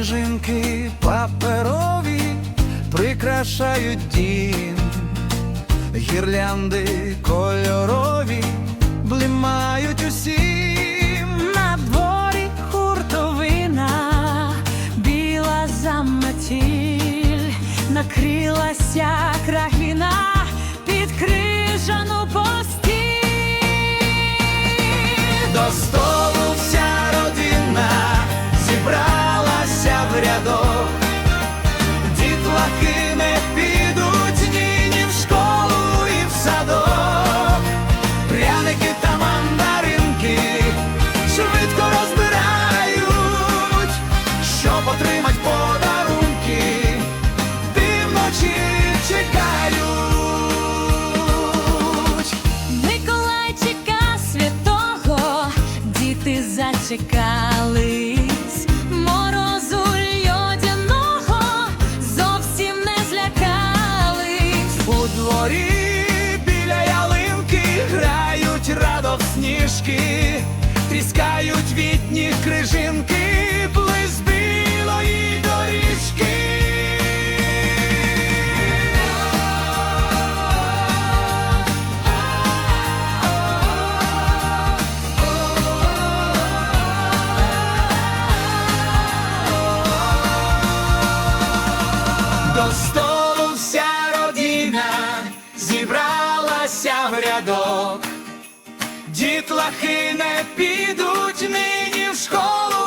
сніжинки паперові прикрашають дім, гірлянди кольорові блимають усім. На дворі хуртовина, біла заметіль, накрилася крагіна під крижану постіль. До чекають. Миколайчика святого діти зачекались, морозу льодяного зовсім не злякались. У дворі біля ялинки грають радок сніжки, тріскають До столу вся родина зібралася в рядок. Дітлахи не підуть нині в школу